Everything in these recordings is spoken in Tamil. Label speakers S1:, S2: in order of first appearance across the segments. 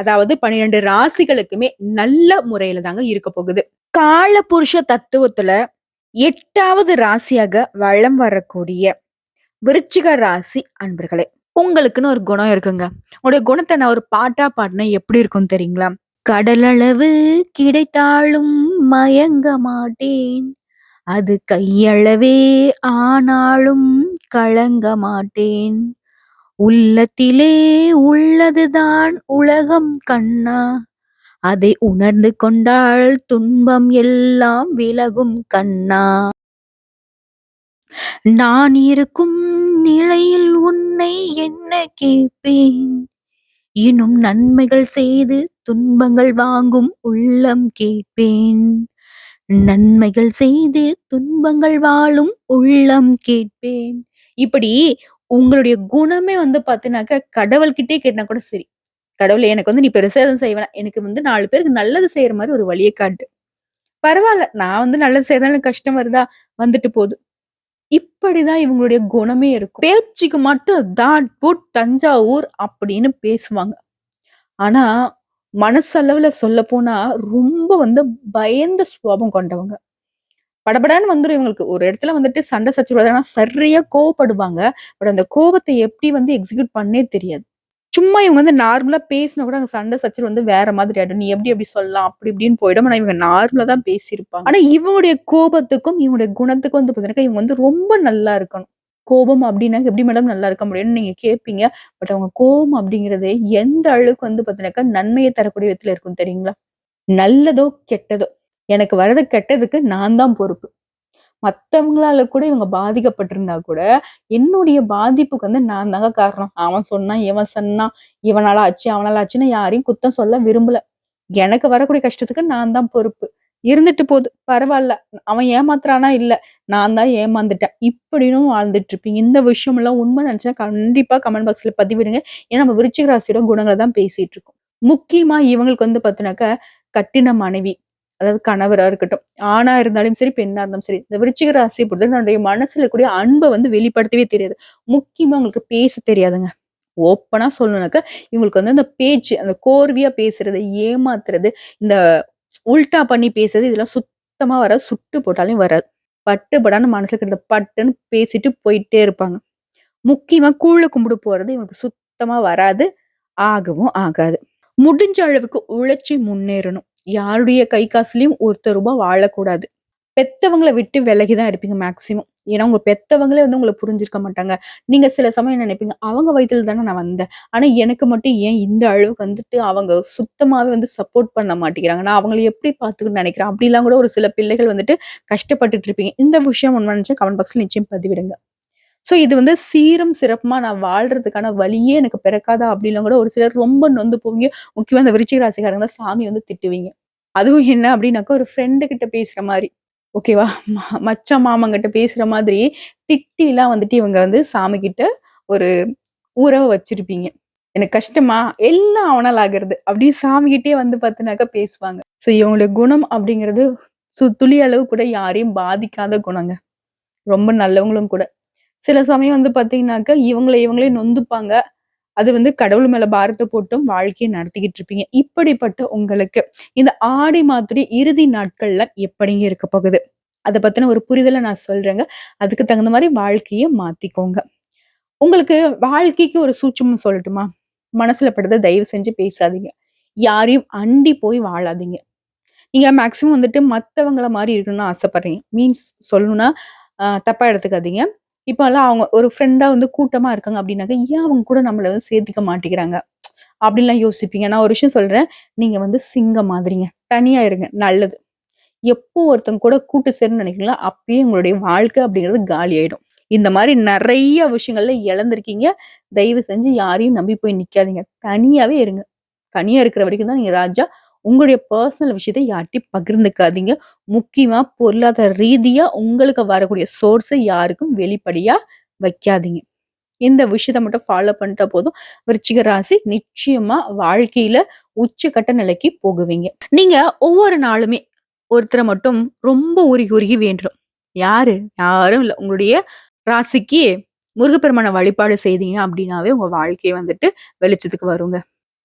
S1: அதாவது பன்னிரெண்டு ராசிகளுக்குமே நல்ல முறையில தாங்க இருக்க போகுது கால புருஷ தத்துவத்துல எட்டாவது ராசியாக வளம் வரக்கூடிய விருச்சிக ராசி அன்பர்களே உங்களுக்குன்னு ஒரு குணம் இருக்குங்க உங்களுடைய குணத்தை நான் ஒரு பாட்டா பாடினா எப்படி இருக்கும் தெரியுங்களா கடலளவு கிடைத்தாலும் மயங்க மாட்டேன் அது கையளவே ஆனாலும் கலங்க மாட்டேன் உள்ளத்திலே உள்ளதுதான் உலகம் கண்ணா அதை உணர்ந்து கொண்டால் துன்பம் எல்லாம் விலகும் கண்ணா நான் இருக்கும் நிலையில் உன்னை என்ன கேட்பேன் இன்னும் நன்மைகள் செய்து துன்பங்கள் வாங்கும் உள்ளம் கேட்பேன் நன்மைகள் செய்து துன்பங்கள் வாழும் உள்ளம் கேட்பேன் இப்படி உங்களுடைய குணமே வந்து பாத்தீங்கன்னாக்க கடவுள்கிட்டே கேட்டா கூட சரி கடவுளே எனக்கு வந்து நீ பெருசா எதுவும் செய்வேன் எனக்கு வந்து நாலு பேருக்கு நல்லது செய்யற மாதிரி ஒரு வழியை காட்டு பரவாயில்ல நான் வந்து நல்லது செய்யறதாலும் கஷ்டம் வருதா வந்துட்டு போகுது இப்படிதான் இவங்களுடைய குணமே இருக்கும் பேச்சுக்கு மட்டும் புட் தஞ்சாவூர் அப்படின்னு பேசுவாங்க ஆனா மனசளவுல சொல்ல போனா ரொம்ப வந்து பயந்த சுவாபம் கொண்டவங்க படபடான்னு வந்துடும் இவங்களுக்கு ஒரு இடத்துல வந்துட்டு சண்டை சச்சுருவாது ஆனால் சரியா கோவப்படுவாங்க பட் அந்த கோபத்தை எப்படி வந்து எக்ஸிக்யூட் பண்ணே தெரியாது சும்மா இவங்க வந்து நார்மலா பேசினா கூட அங்க சண்டை சச்சர் வந்து வேற மாதிரி ஆயிடும் நீ எப்படி எப்படி சொல்லலாம் அப்படி இப்படின்னு போயிடும் ஆனா இவங்க நார்மலா தான் பேசியிருப்பாங்க ஆனா இவனுடைய கோபத்துக்கும் இவனுடைய குணத்துக்கும் வந்து பாத்தீங்கன்னா இவங்க வந்து ரொம்ப நல்லா இருக்கணும் கோபம் அப்படின்னா எப்படி மேடம் நல்லா இருக்க முடியும்னு நீங்க கேட்பீங்க பட் அவங்க கோபம் அப்படிங்கறதே எந்த அளவுக்கு வந்து பாத்தீங்கன்னாக்கா நன்மையை தரக்கூடிய விதத்துல இருக்கும் தெரியுங்களா நல்லதோ கெட்டதோ எனக்கு வர்றது கெட்டதுக்கு நான் தான் பொறுப்பு மற்றவங்களால கூட இவங்க பாதிக்கப்பட்டிருந்தா கூட என்னுடைய பாதிப்புக்கு வந்து நான் தாங்க காரணம் அவன் சொன்னான் இவன் சொன்னான் இவனால ஆச்சு அவனால ஆச்சுன்னு யாரையும் குத்தம் சொல்ல விரும்பல எனக்கு வரக்கூடிய கஷ்டத்துக்கு நான் தான் பொறுப்பு இருந்துட்டு போகுது பரவாயில்ல அவன் ஏமாத்துறானா இல்ல நான் தான் ஏமாந்துட்டேன் இப்படினும் வாழ்ந்துட்டு இருப்பீங்க இந்த விஷயம் எல்லாம் உண்மை நினைச்சா கண்டிப்பா கமெண்ட் பாக்ஸ்ல பதிவிடுங்க ஏன்னா நம்ம விருச்சிக ராசியோட குணங்களை தான் பேசிட்டு இருக்கோம் முக்கியமா இவங்களுக்கு வந்து பாத்தினாக்க கட்டின மனைவி அதாவது கணவரா இருக்கட்டும் ஆணா இருந்தாலும் சரி பெண்ணா இருந்தாலும் சரி இந்த விருச்சிக ராசியை பொறுத்த தன்னுடைய மனசுல இருக்கக்கூடிய அன்பை வந்து வெளிப்படுத்தவே தெரியாது முக்கியமா அவங்களுக்கு பேச தெரியாதுங்க ஓப்பனா சொல்லணும்னாக்கா இவங்களுக்கு வந்து அந்த பேச்சு அந்த கோர்வியா பேசுறது ஏமாத்துறது இந்த உல்டா பண்ணி பேசுறது இதெல்லாம் சுத்தமா வர சுட்டு போட்டாலும் வராது பட்டுப்படான்னு மனசுல இருக்கிறத பட்டுன்னு பேசிட்டு போயிட்டே இருப்பாங்க முக்கியமா கூழ கும்பிடு போறது இவங்களுக்கு சுத்தமா வராது ஆகவும் ஆகாது முடிஞ்ச அளவுக்கு உழைச்சி முன்னேறணும் யாருடைய கை காசுலயும் ஒருத்தர் ரூபாய் வாழக்கூடாது பெத்தவங்களை விட்டு விலகிதான் இருப்பீங்க மேக்சிமம் ஏன்னா உங்க பெத்தவங்களே வந்து உங்களை புரிஞ்சிருக்க மாட்டாங்க நீங்க சில சமயம் என்ன நினைப்பீங்க அவங்க வயிற்றுல தானே நான் வந்தேன் ஆனா எனக்கு மட்டும் ஏன் இந்த அளவுக்கு வந்துட்டு அவங்க சுத்தமாவே வந்து சப்போர்ட் பண்ண மாட்டேங்கிறாங்க நான் அவங்களை எப்படி பார்த்துக்கணும்னு நினைக்கிறேன் அப்படிலாம் கூட ஒரு சில பிள்ளைகள் வந்துட்டு கஷ்டப்பட்டுட்டு இருப்பீங்க இந்த விஷயம் ஒன்று நினைச்சா கமெண்ட் பாக்ஸ்ல நிச்சயம் பதிவிடுங்க ஸோ இது வந்து சீரும் சிறப்புமா நான் வாழ்றதுக்கான வழியே எனக்கு பிறக்காதா அப்படின்னு கூட ஒரு சிலர் ரொம்ப நொந்து போவீங்க முக்கியமாக அந்த விருச்சிக ராசிக்காரங்க தான் சாமி வந்து திட்டுவீங்க அதுவும் என்ன அப்படின்னாக்கா ஒரு ஃப்ரெண்டு கிட்ட பேசுற மாதிரி ஓகேவா மச்ச மாமங்கிட்ட பேசுற மாதிரி திட்டிலாம் வந்துட்டு இவங்க வந்து சாமி கிட்ட ஒரு உறவை வச்சிருப்பீங்க எனக்கு கஷ்டமா எல்லாம் அவனால் ஆகிறது அப்படின்னு சாமிகிட்டே வந்து பார்த்தினாக்கா பேசுவாங்க ஸோ இவங்களுடைய குணம் அப்படிங்கிறது சு துளி அளவு கூட யாரையும் பாதிக்காத குணங்க ரொம்ப நல்லவங்களும் கூட சில சமயம் வந்து பார்த்தீங்கன்னாக்கா இவங்களை இவங்களே நொந்துப்பாங்க அது வந்து கடவுள் மேல பாரத்தை போட்டும் வாழ்க்கையை நடத்திக்கிட்டு இருப்பீங்க இப்படிப்பட்ட உங்களுக்கு இந்த ஆடி மாதிரி இறுதி நாட்கள்ல எப்படிங்க இருக்க போகுது அதை பத்தின ஒரு புரிதலை நான் சொல்றேங்க அதுக்கு தகுந்த மாதிரி வாழ்க்கையை மாத்திக்கோங்க உங்களுக்கு வாழ்க்கைக்கு ஒரு சூட்சம் சொல்லட்டுமா மனசுல படுத்த தயவு செஞ்சு பேசாதீங்க யாரையும் அண்டி போய் வாழாதீங்க நீங்க மேக்சிமம் வந்துட்டு மத்தவங்கள மாதிரி இருக்கணும்னு ஆசைப்படுறீங்க மீன்ஸ் சொல்லணும்னா தப்பா எடுத்துக்காதீங்க இப்போல்லாம் அவங்க ஒரு ஃப்ரெண்டாக வந்து கூட்டமாக இருக்காங்க அப்படின்னாக்க ஏன் அவங்க கூட நம்மளை வந்து சேர்த்துக்க மாட்டேங்கிறாங்க அப்படின்லாம் யோசிப்பீங்க நான் ஒரு விஷயம் சொல்கிறேன் நீங்கள் வந்து சிங்கம் மாதிரிங்க தனியாக இருங்க நல்லது எப்போ ஒருத்தங்க கூட கூட்டு சேருன்னு நினைக்கிறீங்களோ அப்பயே உங்களுடைய வாழ்க்கை அப்படிங்கிறது காலி ஆயிடும் இந்த மாதிரி நிறைய விஷயங்கள்ல இழந்திருக்கீங்க தயவு செஞ்சு யாரையும் நம்பி போய் நிக்காதீங்க தனியாவே இருங்க தனியா இருக்கிற வரைக்கும் தான் நீங்க ராஜா உங்களுடைய பர்சனல் விஷயத்தை யார்ட்டி பகிர்ந்துக்காதீங்க முக்கியமா பொருளாதார ரீதியா உங்களுக்கு வரக்கூடிய சோர்ஸை யாருக்கும் வெளிப்படியா வைக்காதீங்க இந்த விஷயத்த மட்டும் ஃபாலோ பண்ணிட்டா போதும் விருச்சிக ராசி நிச்சயமா வாழ்க்கையில உச்சக்கட்ட நிலைக்கு போகுவீங்க நீங்க ஒவ்வொரு நாளுமே ஒருத்தரை மட்டும் ரொம்ப உருகி உருகி வேண்டும் யாரு யாரும் இல்லை உங்களுடைய ராசிக்கு முருகப்பெருமான வழிபாடு செய்தீங்க அப்படின்னாவே உங்க வாழ்க்கையை வந்துட்டு வெளிச்சத்துக்கு வருங்க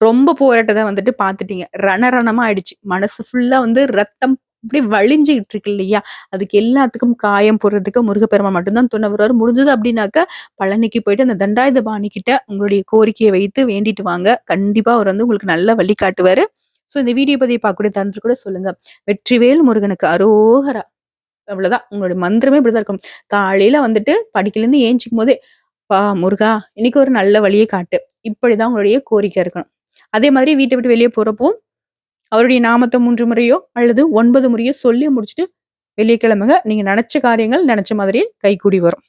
S1: ரொம்ப போராட்டத்தை வந்துட்டு பார்த்துட்டீங்க ரணரணமா ஆயிடுச்சு மனசு ஃபுல்லா வந்து ரத்தம் இப்படி வழிஞ்சுகிட்டு இருக்கு இல்லையா அதுக்கு எல்லாத்துக்கும் காயம் போடுறதுக்கு முருகப்பெருமான் மட்டும்தான் துணை வருவார் முடிஞ்சது அப்படின்னாக்கா பழனிக்கு போயிட்டு அந்த தண்டாயுத பாணி கிட்ட உங்களுடைய கோரிக்கையை வைத்து வேண்டிட்டு வாங்க கண்டிப்பா அவர் வந்து உங்களுக்கு நல்ல வழி காட்டுவாரு ஸோ இந்த வீடியோ பதிவை பார்க்கக்கூடிய தருணத்தில் கூட சொல்லுங்க வெற்றிவேல் முருகனுக்கு அரோகரா அவ்வளவுதான் உங்களுடைய மந்திரமே இப்படிதான் இருக்கும் காலையில வந்துட்டு படிக்கலேருந்து ஏஞ்சிக்கும் போதே பா முருகா இன்னைக்கு ஒரு நல்ல வழியை காட்டு இப்படிதான் உங்களுடைய கோரிக்கை இருக்கணும் அதே மாதிரி வீட்டை விட்டு வெளியே போறப்போ அவருடைய நாமத்தை மூன்று முறையோ அல்லது ஒன்பது முறையோ சொல்லி முடிச்சுட்டு வெளியே கிளம்புங்க நீங்கள் நினச்ச காரியங்கள் நினச்ச மாதிரியே கூடி வரும்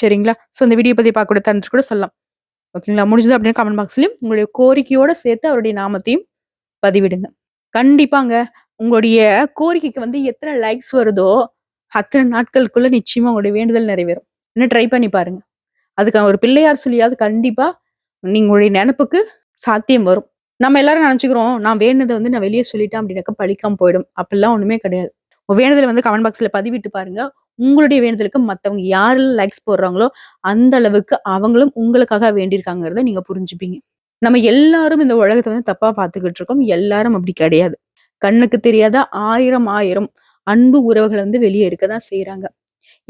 S1: சரிங்களா ஸோ இந்த வீடியோ பற்றி கூட தந்துட்டு கூட சொல்லலாம் ஓகேங்களா முடிஞ்சது அப்படின்னா கமெண்ட் பாக்ஸ்லயும் உங்களுடைய கோரிக்கையோட சேர்த்து அவருடைய நாமத்தையும் பதிவிடுங்க கண்டிப்பாங்க உங்களுடைய கோரிக்கைக்கு வந்து எத்தனை லைக்ஸ் வருதோ அத்தனை நாட்களுக்குள்ள நிச்சயமா உங்களுடைய வேண்டுதல் நிறைவேறும் என்ன ட்ரை பண்ணி பாருங்க அதுக்கு ஒரு பிள்ளையார் சொல்லியாவது கண்டிப்பா நீங்களுடைய நினப்புக்கு சாத்தியம் வரும் நம்ம எல்லாரும் நினைச்சுக்கிறோம் நான் வேணுதை வந்து நான் வெளியே சொல்லிட்டேன் அப்படின்னாக்க பழிக்காம போயிடும் அப்படிலாம் ஒண்ணுமே கிடையாது வேண்டுதல் வந்து கமெண்ட் பாக்ஸ்ல பதிவிட்டு பாருங்க உங்களுடைய வேணுதலுக்கு மற்றவங்க யாரெல்லாம் லைக்ஸ் போடுறாங்களோ அந்த அளவுக்கு அவங்களும் உங்களுக்காக வேண்டியிருக்காங்கிறத நீங்க புரிஞ்சுப்பீங்க நம்ம எல்லாரும் இந்த உலகத்தை வந்து தப்பா பார்த்துக்கிட்டு இருக்கோம் எல்லாரும் அப்படி கிடையாது கண்ணுக்கு தெரியாத ஆயிரம் ஆயிரம் அன்பு உறவுகள் வந்து வெளியே இருக்க தான் செய்யறாங்க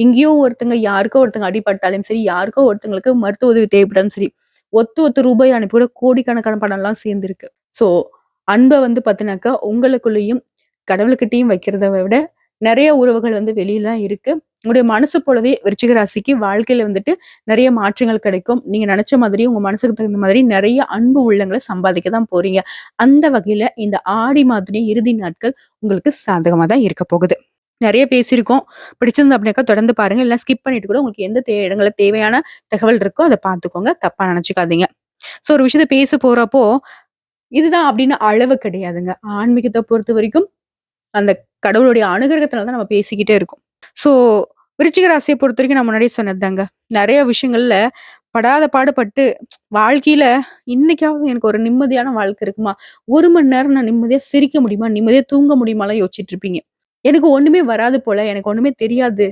S1: எங்கேயோ ஒருத்தங்க யாருக்கோ ஒருத்தங்க அடிபட்டாலும் சரி யாருக்கோ ஒருத்தங்களுக்கு மருத்துவ உதவி தேவைப்பட்டாலும் சரி ஒத்து ஒத்து ரூபாய் அனுப்பிவிட கோடிக்கணக்கான பணம்லாம் சேர்ந்துருக்கு ஸோ அன்பை வந்து பாத்தினாக்கா உங்களுக்குள்ளேயும் கடவுள்கிட்டையும் வைக்கிறத விட நிறைய உறவுகள் வந்து வெளியிலாம் இருக்கு உங்களுடைய மனசு போலவே விருச்சிக ராசிக்கு வாழ்க்கையில வந்துட்டு நிறைய மாற்றங்கள் கிடைக்கும் நீங்க நினைச்ச மாதிரி உங்க மனசுக்கு தகுந்த மாதிரி நிறைய அன்பு உள்ளங்களை சம்பாதிக்க தான் போறீங்க அந்த வகையில இந்த ஆடி மாதிரி இறுதி நாட்கள் உங்களுக்கு சாதகமா தான் இருக்க போகுது நிறைய பேசியிருக்கோம் பிடிச்சிருந்தோம் அப்படின்னாக்கா தொடர்ந்து பாருங்க இல்லை ஸ்கிப் பண்ணிட்டு கூட உங்களுக்கு எந்த தே இடங்கள தேவையான தகவல் இருக்கோ அதை பார்த்துக்கோங்க தப்பா நினைச்சுக்காதீங்க ஸோ ஒரு விஷயத்த பேச போறப்போ இதுதான் அப்படின்னு அளவு கிடையாதுங்க ஆன்மீகத்தை பொறுத்த வரைக்கும் அந்த கடவுளுடைய அனுகிரகத்தில் தான் நம்ம பேசிக்கிட்டே இருக்கோம் ஸோ விருச்சிக ராசியை பொறுத்த வரைக்கும் நான் முன்னாடியே சொன்னதுதாங்க நிறைய விஷயங்கள்ல படாத பாடுபட்டு வாழ்க்கையில இன்னைக்காவது எனக்கு ஒரு நிம்மதியான வாழ்க்கை இருக்குமா ஒரு மணி நேரம் நான் நிம்மதியா சிரிக்க முடியுமா நிம்மதியா தூங்க முடியுமாலாம் யோசிச்சுட்டு இருப்பீங்க எனக்கு ஒண்ணுமே வராது போல எனக்கு ஒண்ணுமே தெரியாது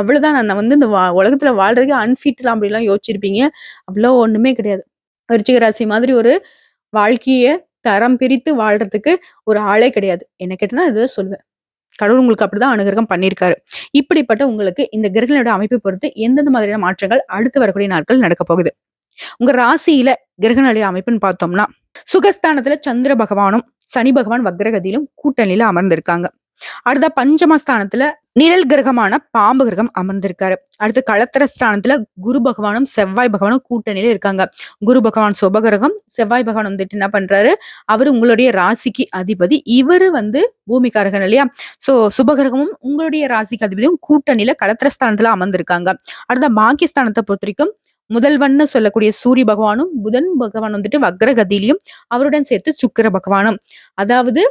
S1: அவ்வளவுதான் நான் வந்து இந்த உலகத்துல வாழ்றதுக்கு அன்ஃபிட்லாம் அப்படிலாம் யோசிச்சிருப்பீங்க அவ்வளவு ஒண்ணுமே கிடையாது ராசி மாதிரி ஒரு வாழ்க்கைய தரம் பிரித்து வாழ்றதுக்கு ஒரு ஆளே கிடையாது என்ன கேட்டனா இதை சொல்லுவேன் கடவுள் உங்களுக்கு அப்படிதான் அனுகிரகம் பண்ணியிருக்காரு இப்படிப்பட்ட உங்களுக்கு இந்த கிரகங்களோட அமைப்பை பொறுத்து எந்தெந்த மாதிரியான மாற்றங்கள் அடுத்து வரக்கூடிய நாட்கள் நடக்க போகுது உங்க ராசியில கிரகநிலைய அமைப்புன்னு பார்த்தோம்னா சுகஸ்தானத்துல சந்திர பகவானும் சனி பகவான் வக்ரகதியிலும் கூட்டணியில அமர்ந்திருக்காங்க அடுத்த பஞ்சமஸ்தானத்துல நிழல் கிரகமான பாம்பு கிரகம் அமர்ந்திருக்காரு அடுத்து களத்திர ஸ்தானத்துல குரு பகவானும் செவ்வாய் பகவானும் கூட்டணியில இருக்காங்க குரு பகவான் சுபகிரகம் செவ்வாய் பகவான் வந்துட்டு என்ன பண்றாரு அவர் உங்களுடைய ராசிக்கு அதிபதி இவரு வந்து பூமிக்காரகன் இல்லையா சோ சுபகிரகமும் உங்களுடைய ராசிக்கு அதிபதியும் கூட்டணியில களத்திர ஸ்தானத்துல அமர்ந்திருக்காங்க அடுத்த ஸ்தானத்தை பொறுத்த வரைக்கும் முதல்வன்னு சொல்லக்கூடிய சூரிய பகவானும் புதன் பகவான் வந்துட்டு வக்ரகதியிலையும் அவருடன் சேர்த்து சுக்கர பகவானும் அதாவது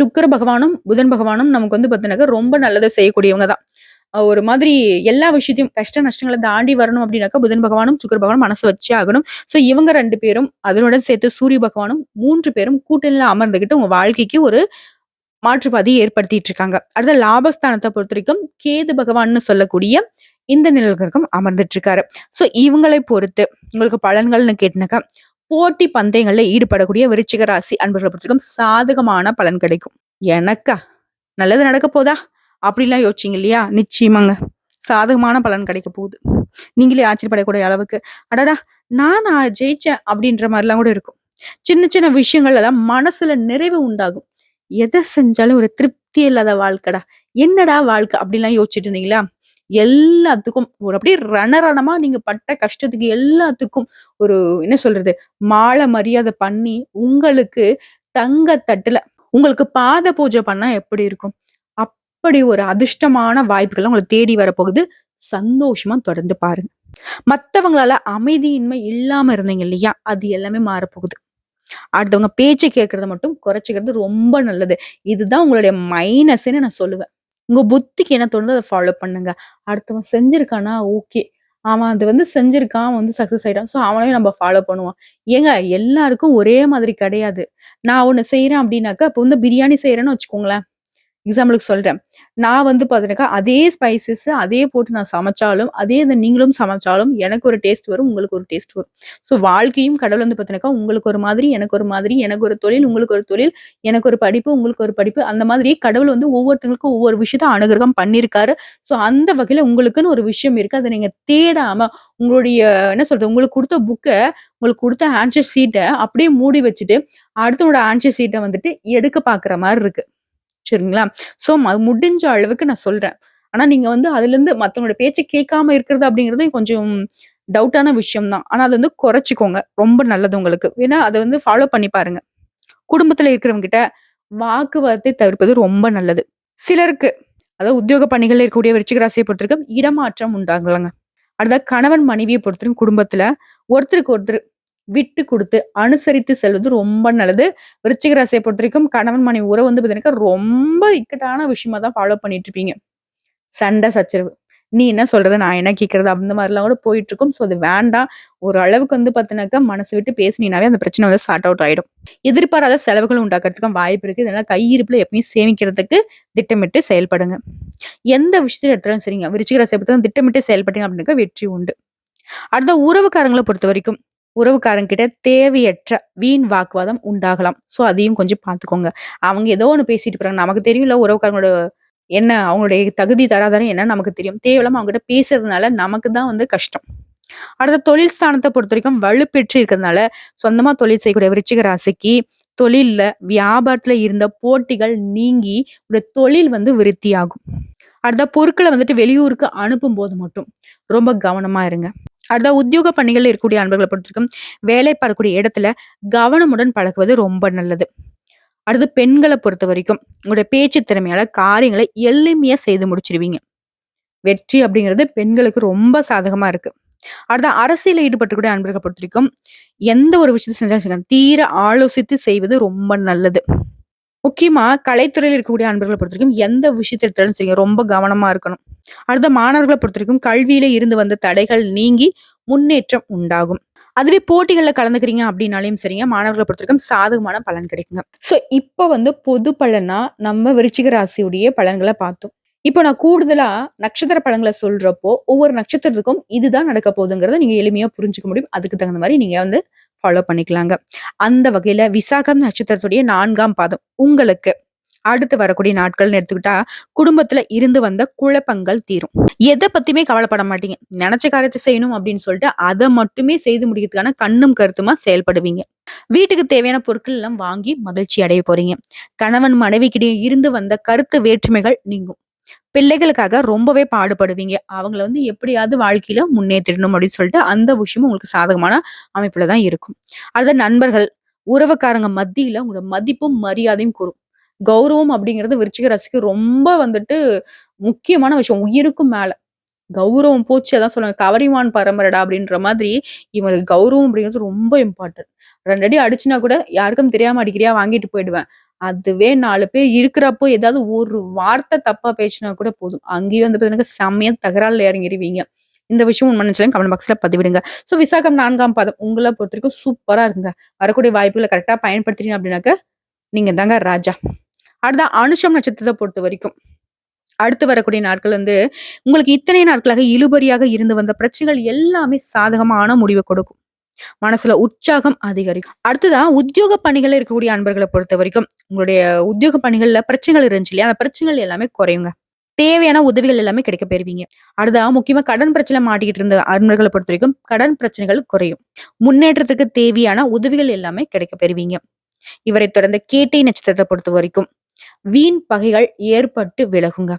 S1: சுக்கர பகவானும் புதன் பகவானும் நமக்கு வந்து பார்த்தீங்கன்னாக்கா ரொம்ப நல்லதை செய்யக்கூடியவங்க தான் ஒரு மாதிரி எல்லா விஷயத்தையும் கஷ்ட நஷ்டங்களை தாண்டி வரணும் அப்படின்னாக்கா புதன் பகவானும் சுக்கர பகவானும் மனசு வச்சே ஆகணும் ஸோ இவங்க ரெண்டு பேரும் அதனுடன் சேர்த்து சூரிய பகவானும் மூன்று பேரும் கூட்டணியில் அமர்ந்துகிட்டு உங்க வாழ்க்கைக்கு ஒரு மாற்றுப்பாதையை ஏற்படுத்திட்டு இருக்காங்க அடுத்த லாபஸ்தானத்தை பொறுத்த வரைக்கும் கேது பகவான்னு சொல்லக்கூடிய இந்த நிலவரகம் அமர்ந்துட்டு இருக்காரு ஸோ இவங்களை பொறுத்து உங்களுக்கு பலன்கள்னு கேட்டினாக்கா போட்டி பந்தயங்களில் ஈடுபடக்கூடிய விருச்சிக ராசி அன்பர்களை பொறுத்திருக்கும் சாதகமான பலன் கிடைக்கும் எனக்கா நல்லது நடக்க போதா அப்படிலாம் யோசிச்சிங்க இல்லையா நிச்சயமாங்க சாதகமான பலன் கிடைக்க போகுது நீங்களே ஆச்சரியப்படக்கூடிய அளவுக்கு அடடா நான் நான் ஜெயிச்சேன் அப்படின்ற மாதிரிலாம் கூட இருக்கும் சின்ன சின்ன விஷயங்கள் எல்லாம் மனசுல நிறைவு உண்டாகும் எதை செஞ்சாலும் ஒரு திருப்தி இல்லாத வாழ்க்கடா என்னடா வாழ்க்கை அப்படின்லாம் யோசிச்சுட்டு இருந்தீங்களா எல்லாத்துக்கும் ஒரு அப்படியே ரணரணமா நீங்க பட்ட கஷ்டத்துக்கு எல்லாத்துக்கும் ஒரு என்ன சொல்றது மாலை மரியாதை பண்ணி உங்களுக்கு தங்க தட்டுல உங்களுக்கு பாத பூஜை பண்ணா எப்படி இருக்கும் அப்படி ஒரு அதிர்ஷ்டமான வாய்ப்புகள் உங்களை தேடி வரப்போகுது சந்தோஷமா தொடர்ந்து பாருங்க மத்தவங்களால அமைதியின்மை இல்லாம இருந்தீங்க இல்லையா அது எல்லாமே மாறப்போகுது அடுத்தவங்க பேச்சை கேட்கறத மட்டும் குறைச்சிக்கிறது ரொம்ப நல்லது இதுதான் உங்களுடைய மைனஸ்ன்னு நான் சொல்லுவேன் உங்க புத்திக்கு என்ன தோணுதோ அதை ஃபாலோ பண்ணுங்க அடுத்தவன் செஞ்சிருக்கானா ஓகே அவன் அது வந்து செஞ்சிருக்கான் வந்து சக்ஸஸ் ஆயிட்டான் ஸோ அவனையும் நம்ம ஃபாலோ பண்ணுவான் ஏங்க எல்லாருக்கும் ஒரே மாதிரி கிடையாது நான் ஒன்று செய்யறேன் அப்படின்னாக்கா இப்போ வந்து பிரியாணி செய்யறேன்னு வச்சுக்கோங்களேன் எக்ஸாம்பிளுக்கு சொல்றேன் நான் வந்து பார்த்தீங்கன்னா அதே ஸ்பைசஸ் அதே போட்டு நான் சமைச்சாலும் அதே இதை நீங்களும் சமைச்சாலும் எனக்கு ஒரு டேஸ்ட் வரும் உங்களுக்கு ஒரு டேஸ்ட் வரும் ஸோ வாழ்க்கையும் கடவுள் வந்து பார்த்தீங்கன்னா உங்களுக்கு ஒரு மாதிரி எனக்கு ஒரு மாதிரி எனக்கு ஒரு தொழில் உங்களுக்கு ஒரு தொழில் எனக்கு ஒரு படிப்பு உங்களுக்கு ஒரு படிப்பு அந்த மாதிரி கடவுள் வந்து ஒவ்வொருத்தங்களுக்கும் ஒவ்வொரு விஷயத்த அனுகிரகம் பண்ணியிருக்காரு ஸோ அந்த வகையில் உங்களுக்குன்னு ஒரு விஷயம் இருக்கு அதை நீங்க தேடாம உங்களுடைய என்ன சொல்றது உங்களுக்கு கொடுத்த புக்கை உங்களுக்கு கொடுத்த ஆன்சர் சீட்டை அப்படியே மூடி வச்சுட்டு அடுத்தவோட ஆன்சர் சீட்டை வந்துட்டு எடுக்க பாக்குற மாதிரி இருக்கு சரிங்களா ஸோ முடிஞ்ச அளவுக்கு நான் சொல்றேன் ஆனா நீங்க வந்து அதுல இருந்து மத்தவங்களோட பேச்சை கேட்காம இருக்கிறது அப்படிங்கிறது கொஞ்சம் டவுட்டான விஷயம் தான் ஆனா அது வந்து குறைச்சிக்கோங்க ரொம்ப நல்லது உங்களுக்கு ஏன்னா அதை வந்து ஃபாலோ பண்ணி பாருங்க குடும்பத்துல இருக்கிறவங்க கிட்ட வாக்குவாதத்தை தவிர்ப்பது ரொம்ப நல்லது சிலருக்கு அதாவது உத்தியோக பணிகள் இருக்கக்கூடிய விருச்சிக ராசியை பொறுத்திருக்கும் இடமாற்றம் உண்டாங்களாங்க அடுத்த கணவன் மனைவியை பொறுத்திருக்கும் குடும்பத்துல ஒருத்தருக்கு ஒருத்தர் விட்டு கொடுத்து அனுசரித்து செல்வது ரொம்ப நல்லது விருச்சிக ராசியை பொறுத்த வரைக்கும் கணவன் மனைவி உறவு வந்து பார்த்தீங்கன்னா ரொம்ப இக்கட்டான விஷயமா தான் ஃபாலோ பண்ணிட்டு இருப்பீங்க சண்டை சச்சரவு நீ என்ன சொல்றது நான் என்ன கேட்கறது அந்த மாதிரிலாம் கூட போயிட்டு இருக்கும் ஸோ அது வேண்டாம் ஒரு அளவுக்கு வந்து பார்த்தீங்கன்னாக்கா மனசு விட்டு பேசினாவே அந்த பிரச்சனை வந்து சார்ட் அவுட் ஆயிடும் எதிர்பாராத செலவுகள் உண்டாக்குறதுக்கும் வாய்ப்பு இருக்கு இதெல்லாம் கையிருப்புல எப்பயும் சேமிக்கிறதுக்கு திட்டமிட்டு செயல்படுங்க எந்த விஷயத்துல எடுத்தாலும் சரிங்க பொறுத்தவரைக்கும் திட்டமிட்டு செயல்பட்டீங்க அப்படின்னாக்கா வெற்றி உண்டு அடுத்த உறவுக்காரங்களை பொறுத்த வரைக்கும் உறவுக்காரங்கிட்ட தேவையற்ற வீண் வாக்குவாதம் உண்டாகலாம் ஸோ அதையும் கொஞ்சம் பார்த்துக்கோங்க அவங்க ஏதோ ஒன்று பேசிட்டு போறாங்க நமக்கு தெரியும்ல உறவுக்காரங்களோட என்ன அவங்களுடைய தகுதி தராதாரம் என்னன்னு நமக்கு தெரியும் தேவையில்லாம அவங்ககிட்ட பேசுறதுனால நமக்கு தான் வந்து கஷ்டம் அடுத்த தொழில் ஸ்தானத்தை பொறுத்த வரைக்கும் வலுப்பெற்று இருக்கிறதுனால சொந்தமா தொழில் செய்யக்கூடிய விருச்சிக ராசிக்கு தொழில்ல வியாபாரத்துல இருந்த போட்டிகள் நீங்கி உடைய தொழில் வந்து விருத்தியாகும் அடுத்த பொருட்களை வந்துட்டு வெளியூருக்கு அனுப்பும் போது மட்டும் ரொம்ப கவனமா இருங்க அடுத்த உத்தியோக பணிகள் இருக்கக்கூடிய அன்பர்களை பொறுத்திருக்கும் வேலை பார்க்கக்கூடிய இடத்துல கவனமுடன் பழகுவது ரொம்ப நல்லது அடுத்து பெண்களை பொறுத்த வரைக்கும் உங்களுடைய பேச்சு திறமையால காரியங்களை எளிமையா செய்து முடிச்சிருவீங்க வெற்றி அப்படிங்கிறது பெண்களுக்கு ரொம்ப சாதகமா இருக்கு அடுத்த அரசியல ஈடுபட்டுக்கூடிய அன்பர்களை பொறுத்த வரைக்கும் எந்த ஒரு விஷயத்தையும் செஞ்சாலும் தீர ஆலோசித்து செய்வது ரொம்ப நல்லது முக்கியமா கலைத்துறையில் இருக்கக்கூடிய அன்பர்களை பொறுத்த வரைக்கும் எந்த விஷயத்தை எடுத்தாலும் சரிங்க ரொம்ப கவனமா இருக்கணும் அடுத்த மாணவர்களை பொறுத்த வரைக்கும் கல்வியில இருந்து வந்த தடைகள் நீங்கி முன்னேற்றம் உண்டாகும் அதுவே போட்டிகளில் கலந்துக்கிறீங்க அப்படின்னாலையும் சரிங்க மாணவர்களை பொறுத்த வரைக்கும் சாதகமான பலன் கிடைக்குங்க ஸோ இப்போ வந்து பொது பலனா நம்ம விருச்சிக ராசியுடைய பலன்களை பார்த்தோம் இப்போ நான் கூடுதலா நட்சத்திர பலன்களை சொல்றப்போ ஒவ்வொரு நட்சத்திரத்துக்கும் இதுதான் நடக்க போகுதுங்கிறத நீங்க எளிமையா புரிஞ்சுக்க முடியும் அதுக்கு தகுந்த மாதிரி நீங்க வந்து ஃபாலோ பண்ணிக்கலாங்க அந்த வகையில விசாகம் நட்சத்திரத்துடைய நான்காம் பாதம் உங்களுக்கு அடுத்து வரக்கூடிய நாட்கள்னு எடுத்துக்கிட்டா குடும்பத்துல இருந்து வந்த குழப்பங்கள் தீரும் எதை பத்தியுமே கவலைப்பட மாட்டீங்க நினைச்ச காரியத்தை செய்யணும் அப்படின்னு சொல்லிட்டு அதை மட்டுமே செய்து முடிக்கிறதுக்கான கண்ணும் கருத்துமா செயல்படுவீங்க வீட்டுக்கு தேவையான பொருட்கள் எல்லாம் வாங்கி மகிழ்ச்சி அடைய போறீங்க கணவன் மனைவிக்கிடையே இருந்து வந்த கருத்து வேற்றுமைகள் நீங்கும் பிள்ளைகளுக்காக ரொம்பவே பாடுபடுவீங்க அவங்கள வந்து எப்படியாவது வாழ்க்கையில முன்னேற்றிடணும் அப்படின்னு சொல்லிட்டு அந்த விஷயமும் உங்களுக்கு சாதகமான அமைப்புல தான் இருக்கும் அடுத்த நண்பர்கள் உறவுக்காரங்க மத்தியில உங்களோட மதிப்பும் மரியாதையும் கூறும் கௌரவம் அப்படிங்கிறது விருச்சிக ராசிக்கு ரொம்ப வந்துட்டு முக்கியமான விஷயம் உயிருக்கும் மேல கௌரவம் போச்சு அதான் சொல்லுவாங்க கவரிமான் பரம்பரடா அப்படின்ற மாதிரி இவங்களுக்கு கௌரவம் அப்படிங்கிறது ரொம்ப இம்பார்ட்டன்ட் ரெண்டு அடி அடிச்சுனா கூட யாருக்கும் தெரியாம அடிக்கிறியா வாங்கிட்டு போயிடுவேன் அதுவே நாலு பேர் இருக்கிறப்போ ஏதாவது ஒரு வார்த்தை தப்பா பேசினா கூட போதும் அங்கேயும் வந்து பார்த்தீங்கன்னா செம்மையா தகராறுல இறங்கிடுவீங்க இந்த விஷயம் உண்மைன்னு சொல்லி கமெண்ட் பாக்ஸ்ல பதிவிடுங்க ஸோ விசாகம் நான்காம் பாதம் உங்களை பொறுத்த வரைக்கும் சூப்பரா இருங்க வரக்கூடிய வாய்ப்புகளை கரெக்டா பயன்படுத்துறீங்க அப்படின்னாக்க நீங்க தாங்க ராஜா அடுத்த அனுஷம் நட்சத்திரத்தை பொறுத்த வரைக்கும் அடுத்து வரக்கூடிய நாட்கள் வந்து உங்களுக்கு இத்தனை நாட்களாக இழுபறியாக இருந்து வந்த பிரச்சனைகள் எல்லாமே சாதகமான முடிவை கொடுக்கும் மனசுல உற்சாகம் அதிகரிக்கும் அடுத்துதான் உத்தியோக பணிகள் இருக்கக்கூடிய அன்பர்களை பொறுத்த வரைக்கும் உங்களுடைய உத்தியோக பணிகள்ல பிரச்சனைகள் இருந்துச்சு இல்லையா அந்த பிரச்சனைகள் எல்லாமே குறையுங்க தேவையான உதவிகள் எல்லாமே கிடைக்க பெறுவீங்க அடுத்தா முக்கியமா கடன் பிரச்சனை மாட்டிக்கிட்டு இருந்த அன்பர்களை பொறுத்த வரைக்கும் கடன் பிரச்சனைகள் குறையும் முன்னேற்றத்துக்கு தேவையான உதவிகள் எல்லாமே கிடைக்க பெறுவீங்க இவரை தொடர்ந்த கேட்டை நட்சத்திரத்தை பொறுத்த வரைக்கும் வீண் பகைகள் ஏற்பட்டு விலகுங்க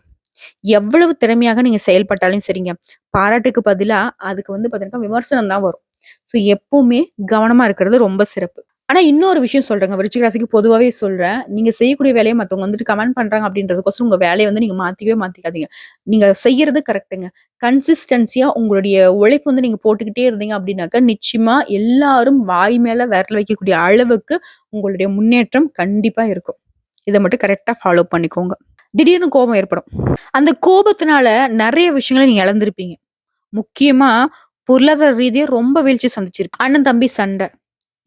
S1: எவ்வளவு திறமையாக நீங்க செயல்பட்டாலும் சரிங்க பாராட்டுக்கு பதிலா அதுக்கு வந்து பாத்தீங்கன்னா விமர்சனம் தான் வரும் ஸோ எப்பவுமே கவனமாக இருக்கிறது ரொம்ப சிறப்பு ஆனால் இன்னொரு விஷயம் சொல்கிறேங்க ராசிக்கு பொதுவாகவே சொல்கிறேன் நீங்கள் செய்யக்கூடிய வேலையை மற்றவங்க வந்துட்டு கமெண்ட் பண்ணுறாங்க அப்படின்றதுக்கோசரம் உங்கள் வேலையை வந்து நீங்கள் மாற்றிக்கவே மாற்றிக்காதீங்க நீங்கள் செய்யறது கரெக்டுங்க கன்சிஸ்டன்சியாக உங்களுடைய உழைப்பு வந்து நீங்கள் போட்டுக்கிட்டே இருந்தீங்க அப்படின்னாக்கா நிச்சயமாக எல்லாரும் வாய் மேலே விரல் வைக்கக்கூடிய அளவுக்கு உங்களுடைய முன்னேற்றம் கண்டிப்பாக இருக்கும் இதை மட்டும் கரெக்டாக ஃபாலோ பண்ணிக்கோங்க திடீர்னு கோபம் ஏற்படும் அந்த கோபத்தினால நிறைய விஷயங்களை நீங்கள் இழந்திருப்பீங்க முக்கியமாக பொருளாதார ரீதியா ரொம்ப வீழ்ச்சி சந்திச்சிருக்கு அண்ணன் தம்பி சண்டை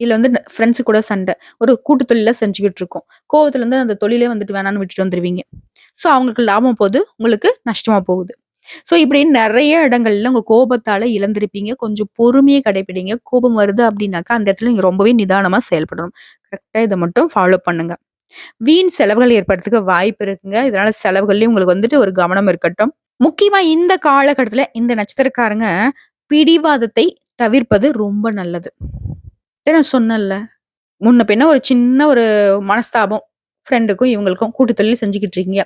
S1: இதுல வந்து ஃப்ரெண்ட்ஸு கூட சண்டை ஒரு கூட்டு தொழில செஞ்சுக்கிட்டு இருக்கோம் கோவத்துல இருந்து அந்த தொழிலே வந்துட்டு வேணான்னு விட்டுட்டு வந்துருவீங்க சோ அவங்களுக்கு லாபம் போகுது உங்களுக்கு நஷ்டமா போகுது சோ இப்படி நிறைய இடங்கள்ல உங்க கோபத்தால இழந்திருப்பீங்க கொஞ்சம் பொறுமையை கடைபிடிங்க கோபம் வருது அப்படின்னாக்கா அந்த இடத்துல நீங்க ரொம்பவே நிதானமா செயல்படணும் கரெக்டா இதை மட்டும் ஃபாலோ பண்ணுங்க வீண் செலவுகள் ஏற்படுறதுக்கு வாய்ப்பு இருக்குங்க இதனால செலவுகள்லயும் உங்களுக்கு வந்துட்டு ஒரு கவனம் இருக்கட்டும் முக்கியமா இந்த காலகட்டத்துல இந்த நட்சத்திரக்காரங்க பிடிவாதத்தை தவிர்ப்பது ரொம்ப நல்லது நான் சொன்னல முன்ன பின்ன ஒரு சின்ன ஒரு மனஸ்தாபம் ஃப்ரெண்டுக்கும் இவங்களுக்கும் கூட்டு தொழில் செஞ்சுக்கிட்டு இருக்கீங்க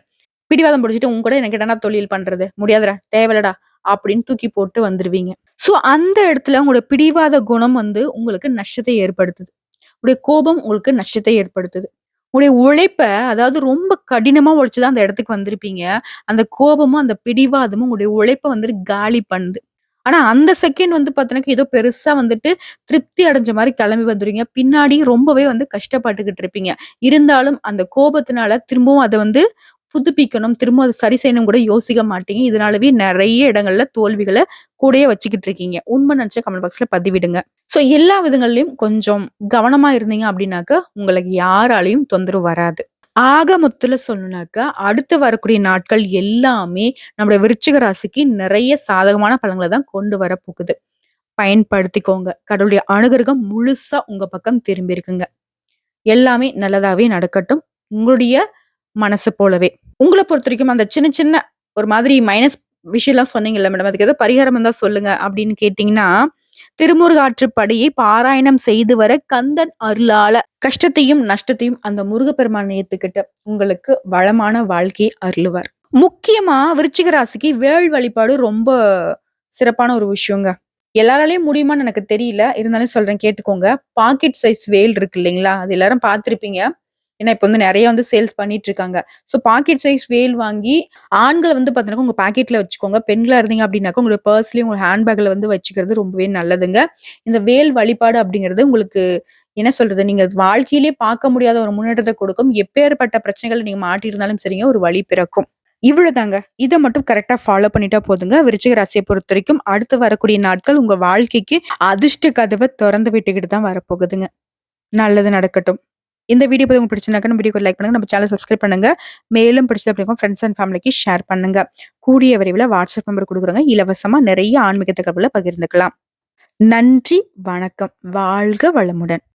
S1: பிடிவாதம் பிடிச்சிட்டு உங்க கூட எனக்கு என்ன தொழில் பண்றது முடியாதுடா தேவையில்லடா அப்படின்னு தூக்கி போட்டு வந்துருவீங்க ஸோ அந்த இடத்துல உங்களோட பிடிவாத குணம் வந்து உங்களுக்கு நஷ்டத்தை ஏற்படுத்துது உங்களுடைய கோபம் உங்களுக்கு நஷ்டத்தை ஏற்படுத்துது உங்களுடைய உழைப்ப அதாவது ரொம்ப கடினமா உழைச்சுதான் அந்த இடத்துக்கு வந்திருப்பீங்க அந்த கோபமும் அந்த பிடிவாதமும் உங்களுடைய உழைப்ப வந்துட்டு காலி பண்ணுது ஆனா அந்த செகண்ட் வந்து பார்த்தீங்கன்னா ஏதோ பெருசா வந்துட்டு திருப்தி அடைஞ்ச மாதிரி கிளம்பி வந்துருவீங்க பின்னாடி ரொம்பவே வந்து கஷ்டப்பட்டுக்கிட்டு இருப்பீங்க இருந்தாலும் அந்த கோபத்தினால திரும்பவும் அதை வந்து புதுப்பிக்கணும் திரும்ப அதை சரி செய்யணும் கூட யோசிக்க மாட்டீங்க இதனாலவே நிறைய இடங்கள்ல தோல்விகளை கூடயே வச்சுக்கிட்டு இருக்கீங்க உண்மை நினைச்ச கமெண்ட் பாக்ஸ்ல பதிவிடுங்க ஸோ எல்லா விதங்கள்லயும் கொஞ்சம் கவனமா இருந்தீங்க அப்படின்னாக்க உங்களுக்கு யாராலையும் தொந்தரவு வராது ஆக மொத்தத்தில் சொல்லணுனாக்கா அடுத்து வரக்கூடிய நாட்கள் எல்லாமே நம்மளுடைய விருச்சிக ராசிக்கு நிறைய சாதகமான பலன்களை தான் கொண்டு வர போகுது பயன்படுத்திக்கோங்க கடவுளுடைய அணுகருகம் முழுசா உங்க பக்கம் திரும்பி இருக்குங்க எல்லாமே நல்லதாவே நடக்கட்டும் உங்களுடைய மனசு போலவே உங்களை பொறுத்த வரைக்கும் அந்த சின்ன சின்ன ஒரு மாதிரி மைனஸ் விஷயம்லாம் சொன்னீங்கல்ல மேடம் அதுக்கு ஏதாவது பரிகாரம் இருந்தால் சொல்லுங்க அப்படின்னு கேட்டீங்கன்னா திருமுருகாற்றுப்படியை பாராயணம் செய்து வர கந்தன் அருளால கஷ்டத்தையும் நஷ்டத்தையும் அந்த முருகப்பெருமான் ஏத்துக்கிட்ட உங்களுக்கு வளமான வாழ்க்கையை அருளுவார் முக்கியமா விருச்சிக ராசிக்கு வேள் வழிபாடு ரொம்ப சிறப்பான ஒரு விஷயங்க எல்லாராலையும் முடியுமான்னு எனக்கு தெரியல இருந்தாலும் சொல்றேன் கேட்டுக்கோங்க பாக்கெட் சைஸ் வேல் இருக்கு இல்லைங்களா அது எல்லாரும் பார்த்துருப்பீங்க ஏன்னா இப்போ வந்து நிறைய வந்து சேல்ஸ் பண்ணிட்டு இருக்காங்க ஸோ பாக்கெட் சைஸ் வேல் வாங்கி ஆண்களை வந்து பார்த்தீங்கன்னா உங்க பாக்கெட்ல வச்சுக்கோங்க பெண்களாக இருந்தீங்க அப்படின்னாக்கா உங்களோட பர்ஸ்லயும் உங்கள் ஹேண்ட்பேக்ல வந்து வச்சுக்கிறது ரொம்பவே நல்லதுங்க இந்த வேல் வழிபாடு அப்படிங்கிறது உங்களுக்கு என்ன சொல்றது நீங்க வாழ்க்கையிலேயே பார்க்க முடியாத ஒரு முன்னேற்றத்தை கொடுக்கும் எப்பேற்பட்ட பிரச்சனைகளை நீங்க மாட்டியிருந்தாலும் சரிங்க ஒரு வழி பிறக்கும் இவ்வளவுதாங்க இதை மட்டும் கரெக்டா ஃபாலோ பண்ணிட்டா போதுங்க விருச்சிக ராசியை பொறுத்த வரைக்கும் அடுத்து வரக்கூடிய நாட்கள் உங்க வாழ்க்கைக்கு அதிர்ஷ்ட கதவை திறந்து விட்டுக்கிட்டு தான் வரப்போகுதுங்க நல்லது நடக்கட்டும் இந்த வீடியோ பற்றி உங்களுக்கு பிடிச்சிருந்தாக்க நம்ம லைக் பண்ணுங்க நம்ம சேனல் சப்ஸ்கிரைப் பண்ணுங்க மேலும் பிடிச்சது அப்படிங்க ஃப்ரெண்ட்ஸ் அண்ட் ஃபேமிலிக்கு ஷேர் பண்ணுங்க கூடிய விரைவில் வாட்ஸ்அப் நம்பர் கொடுக்குறாங்க இலவசமா நிறைய ஆன்மீக தகவலை பகிர்ந்துக்கலாம் நன்றி வணக்கம் வாழ்க வளமுடன்